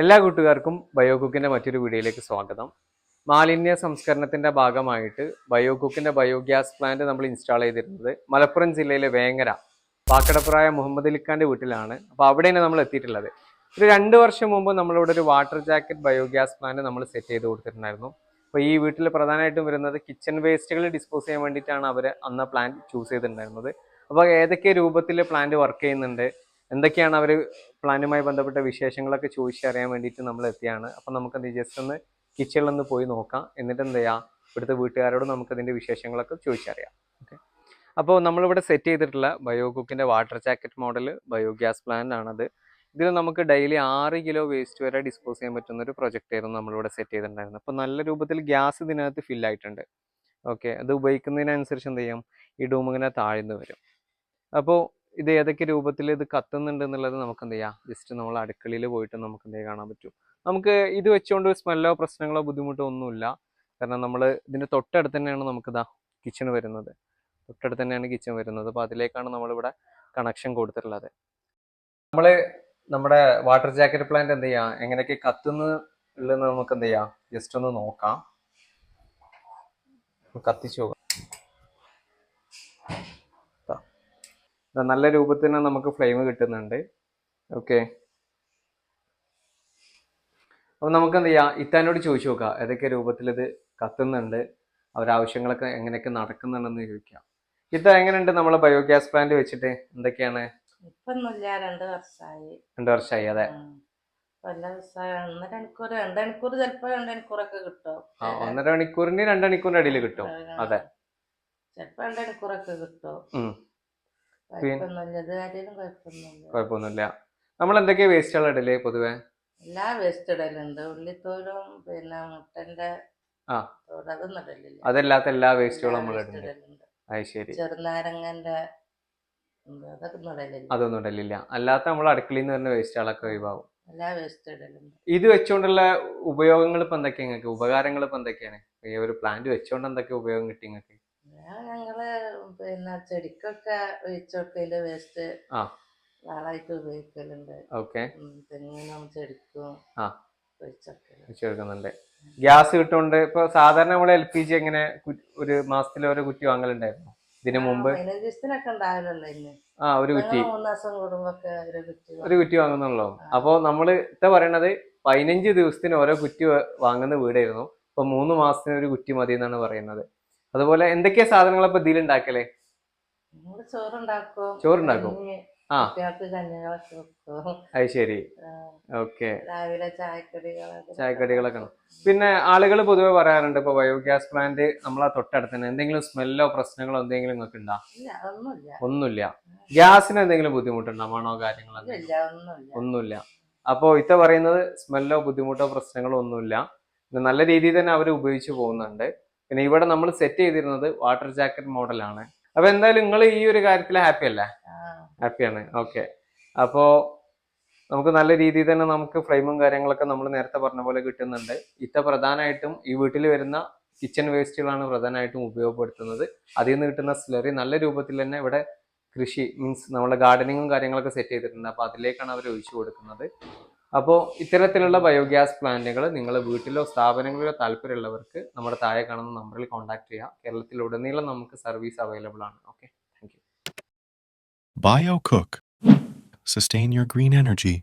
എല്ലാ കൂട്ടുകാർക്കും ബയോകുക്കിന്റെ മറ്റൊരു വീഡിയോയിലേക്ക് സ്വാഗതം. മാലിന്യ സംസ്കരണത്തിന്റെ ഭാഗമായിട്ട് ബയോകുക്കിന്റെ ബയോഗ്യാസ് പ്ലാന്റ് നമ്മൾ ഇൻസ്റ്റാൾ ചെയ്തിരുന്നത് മലപ്പുറം ജില്ലയിലെ വേങ്ങര പാക്കടപ്പുറായ മുഹമ്മദ് അലിഖാന്റെ വീട്ടിലാണ്. അപ്പോൾ അവിടെയാണ് നമ്മൾ എത്തിയിട്ടുള്ളത്. ഒരു രണ്ട് വർഷം മുമ്പ് നമ്മളിവിടെ ഒരു വാട്ടർ ജാക്കറ്റ് ബയോഗ്യാസ് പ്ലാന്റ് നമ്മൾ സെറ്റ് ചെയ്ത് കൊടുത്തിട്ടുണ്ടായിരുന്നു. അപ്പോൾ ഈ വീട്ടിൽ പ്രധാനമായിട്ടും വരുന്നത് കിച്ചൺ വേസ്റ്റുകൾ ഡിസ്പോസ് ചെയ്യാൻ വേണ്ടിയിട്ടാണ് അവർ അന്ന് പ്ലാന്റ് ചൂസ് ചെയ്തിട്ടുണ്ടായിരുന്നത്. അപ്പോൾ ഏതൊക്കെ രൂപത്തിൽ പ്ലാന്റ് വർക്ക് ചെയ്യുന്നുണ്ട് എന്തൊക്കെയാണ് അവർ പ്ലാനുമായി ബന്ധപ്പെട്ട വിശേഷങ്ങളൊക്കെ ചോദിച്ചറിയാൻ വേണ്ടിയിട്ട് നമ്മൾ എത്തിയാണ്. അപ്പം നമുക്ക് ജസ്റ്റ് ഒന്ന് കിച്ചണിൽ ഒന്ന് പോയി നോക്കാം. എന്നിട്ട് എന്ത് ചെയ്യാം? ഇവിടുത്തെ വീട്ടുകാരോട് നമുക്കതിന്റെ വിശേഷങ്ങളൊക്കെ ചോദിച്ചറിയാം ഓക്കെ അപ്പോൾ നമ്മളിവിടെ സെറ്റ് ചെയ്തിട്ടുള്ള bio കുക്കിന്റെ water jacket model biogas plant ആണത്. ഇതിൽ നമുക്ക് ഡെയിലി ആറ് കിലോ വേസ്റ്റ് വരെ ഡിസ്പോസ് ചെയ്യാൻ പറ്റുന്ന ഒരു പ്രൊജക്റ്റ് ആയിരുന്നു നമ്മളിവിടെ സെറ്റ് ചെയ്തിട്ടുണ്ടായിരുന്നത്. അപ്പോൾ നല്ല രൂപത്തിൽ ഗ്യാസ് ഇതിനകത്ത് ഫിൽ ആയിട്ടുണ്ട്. ഓക്കെ അത് ഉപയോഗിക്കുന്നതിനനുസരിച്ച് എന്ത് ചെയ്യും? ഈ ഡൂം ഇങ്ങനെ താഴ്ന്നു വരും. അപ്പോൾ ഇത് ഏതൊക്കെ രൂപത്തിൽ ഇത് കത്തുന്നുണ്ട് എന്നുള്ളത് നമുക്ക് എന്ത് ചെയ്യാം? ജസ്റ്റ് നമ്മൾ അടുക്കളയിൽ പോയിട്ട് നമുക്ക് എന്ത് കാണാൻ പറ്റും. നമുക്ക് ഇത് വെച്ചുകൊണ്ട് സ്മെല്ലോ പ്രശ്നങ്ങളോ ബുദ്ധിമുട്ടോ ഒന്നുമില്ല. കാരണം നമ്മൾ ഇതിന്റെ തൊട്ടടുത്ത് തന്നെയാണ് നമുക്കിതാ കിച്ചൺ വരുന്നത്. തൊട്ടടുത്ത് തന്നെയാണ് കിച്ചൺ വരുന്നത്. അപ്പോൾ അതിലേക്കാണ് നമ്മളിവിടെ കണക്ഷൻ കൊടുത്തിട്ടുള്ളത്. നമ്മൾ നമ്മുടെ വാട്ടർ ജാക്കറ്റ് പ്ലാന്റ് എന്ത് ചെയ്യാം? എങ്ങനെയൊക്കെ കത്തുന്നു ഉള്ളതെന്ന് നമുക്ക് എന്ത് ചെയ്യാം? ജസ്റ്റ് ഒന്ന് നോക്കാം. കത്തിച്ചു നല്ല രൂപത്തിൽ തന്നെ നമുക്ക് ഫ്ലെയിം കിട്ടുന്നുണ്ട്. ഓക്കെ അപ്പം നമുക്ക് എന്ത് ചെയ്യാം? ഇത്താനോട് ചോദിച്ചു നോക്കാം. ഏതൊക്കെ രൂപത്തിൽ ഇത് കത്തുന്നുണ്ട്? അവരാവശ്യങ്ങളൊക്കെ എങ്ങനെയൊക്കെ നടക്കുന്നുണ്ടെന്ന് ചോദിക്കാം. ഇത്ത എങ്ങനെയുണ്ട് നമ്മളെ ബയോഗ്യാസ് പ്ലാന്റ് വെച്ചിട്ട്? എന്തൊക്കെയാണ്? ഇപ്പൊന്നുമില്ല രണ്ട് വർഷമായി രണ്ടു വർഷമായി അതെ. ഒന്നര മണിക്കൂർ രണ്ട് മണിക്കൂർ ചിലപ്പോ രണ്ട് മണിക്കൂറൊക്കെ കിട്ടും. ആ ഒന്നര മണിക്കൂറിന് രണ്ട് മണിക്കൂറിന്റെ ഇടയിൽ കിട്ടും. അതെ. ചിലപ്പോ രണ്ട് മണിക്കൂറൊക്കെ കിട്ടും. കുഴപ്പമൊന്നുമില്ല. നമ്മൾ എന്തൊക്കെയാ വേസ്റ്റുകൾ ഇടൽ പൊതുവെ? എല്ലാ വേസ്റ്റ് ഇടലുണ്ട്. ഉള്ളിത്തോലും പിന്നെ മുട്ടന്റെ അതല്ലാത്ത എല്ലാ വേസ്റ്റുകളും നമ്മൾ ഇടുന്നുണ്ട് അത് ശരി. ചെറുനാരങ്ങന്റെ അതൊന്നും ഇടലില്ല. അല്ലാത്ത നമ്മൾ അടുക്കളയിൽ നിന്ന് വരുന്ന വേസ്റ്റുകളൊക്കെ ഒഴിവാകും എല്ലാ വേസ്റ്റ് ഇടലുണ്ട്. ഇത് വെച്ചുകൊണ്ടുള്ള ഉപയോഗങ്ങൾ ഇപ്പൊ എന്തൊക്കെയാ നിങ്ങൾക്ക് ഉപകാരങ്ങൾ ഇപ്പൊ എന്തൊക്കെയാണ്? ഈ ഒരു പ്ലാന്റ് വെച്ചോണ്ട് എന്തൊക്കെ ഉപയോഗം കിട്ടി നിങ്ങൾക്ക് പിന്നെ ചെടിക്കൊക്കെ ഒഴിച്ചൊക്കെ വേസ്റ്റ്. വളമായിട്ട് ഉപയോഗിക്കലുണ്ട്. ഓക്കെ തെങ്ങിനും ചെടിക്കും വെച്ച് ഗ്യാസ് കിട്ടുന്നുണ്ട്. ഇപ്പൊ സാധാരണ നമ്മൾ എൽ പി ജി എങ്ങനെ ഒരു മാസത്തിൽ ഒരു കുറ്റി വാങ്ങലുണ്ടായിരുന്നു. ഇതിനു മുമ്പ്. ആ ഒരു കുറ്റി. ഒരു കുറ്റി വാങ്ങുന്നുള്ളൂ. അപ്പോൾ നമ്മൾ ഇത്ത പറയണത് പതിനഞ്ച് ദിവസത്തിന് ഓരോ കുറ്റി വാങ്ങുന്ന വീടായിരുന്നു. ഇപ്പൊ മൂന്ന് മാസത്തിന് ഒരു കുറ്റി മതി എന്നാണ് പറയുന്നത്. അതുപോലെ എന്തൊക്കെയാ സാധനങ്ങൾ ഇപ്പൊ ഇതിൽ ഉണ്ടാക്കലേ? നമ്മൾ ചോറുണ്ടാക്കും? ആ. അത് ശരി. ഓക്കെ. രാവിലെ ചായക്കടികളൊക്കെ പിന്നെ ആളുകൾ പൊതുവെ പറയാറുണ്ട് ഇപ്പൊ ബയോഗ്യാസ് പ്ലാന്റ് നമ്മളെ തൊട്ടടുത്ത് തന്നെ എന്തെങ്കിലും സ്മെല്ലോ പ്രശ്നങ്ങളോ എന്തെങ്കിലും നിങ്ങൾക്ക് ഉണ്ടാ ഇല്ല ഒന്നുമില്ല ഒന്നുമില്ല. ഗ്യാസിന് എന്തെങ്കിലും ബുദ്ധിമുട്ടുണ്ടോ? മണോ കാര്യങ്ങളോ ഒന്നുമില്ല. അപ്പോ ഇത്ത പറയുന്നത് സ്മെല്ലോ ബുദ്ധിമുട്ടോ പ്രശ്നങ്ങളോ ഒന്നുമില്ല. നല്ല രീതിയിൽ തന്നെ അവർ ഉപയോഗിച്ച് പോകുന്നുണ്ട്. പിന്നെ ഇവിടെ നമ്മൾ സെറ്റ് ചെയ്തിരുന്നത് വാട്ടർ ജാക്കറ്റ് മോഡലാണ് അപ്പൊ എന്തായാലും നിങ്ങൾ ഈ ഒരു കാര്യത്തിൽ ഹാപ്പി അല്ലേ? ഹാപ്പിയാണ് ഓക്കെ അപ്പോ നമുക്ക് നല്ല രീതിയിൽ തന്നെ നമുക്ക് ഫ്രെയിമും കാര്യങ്ങളൊക്കെ നമ്മൾ നേരത്തെ പറഞ്ഞ പോലെ കിട്ടുന്നുണ്ട്. ഇത്ത പ്രധാനമായിട്ടും ഈ വീട്ടിൽ വരുന്ന കിച്ചൺ വേസ്റ്റുകളാണ് പ്രധാനമായിട്ടും ഉപയോഗപ്പെടുത്തുന്നത്. അതിൽ നിന്ന് കിട്ടുന്ന സ്ലറി നല്ല രൂപത്തിൽ തന്നെ ഇവിടെ കൃഷി മീൻസ് നമ്മളെ ഗാർഡനിങ്ങും കാര്യങ്ങളൊക്കെ സെറ്റ് ചെയ്തിട്ടുണ്ട്. അപ്പോൾ അതിലേക്കാണ് അവർ ഒഴിച്ചു കൊടുക്കുന്നത്. അപ്പോൾ ഇത്തരത്തിലുള്ള ബയോഗ്യാസ് പ്ലാന്റുകൾ നിങ്ങൾ വീട്ടിലോ സ്ഥാപനങ്ങളിലോ താല്പര്യമുള്ളവർക്ക് നമ്മുടെ താഴെ കാണുന്ന നമ്പറിൽ കോൺടാക്ട് ചെയ്യാം. കേരളത്തിലുടനീളം നമുക്ക് സർവീസ് അവൈലബിൾ ആണ്. Okay. Thank you. Biocook sustain your green energy.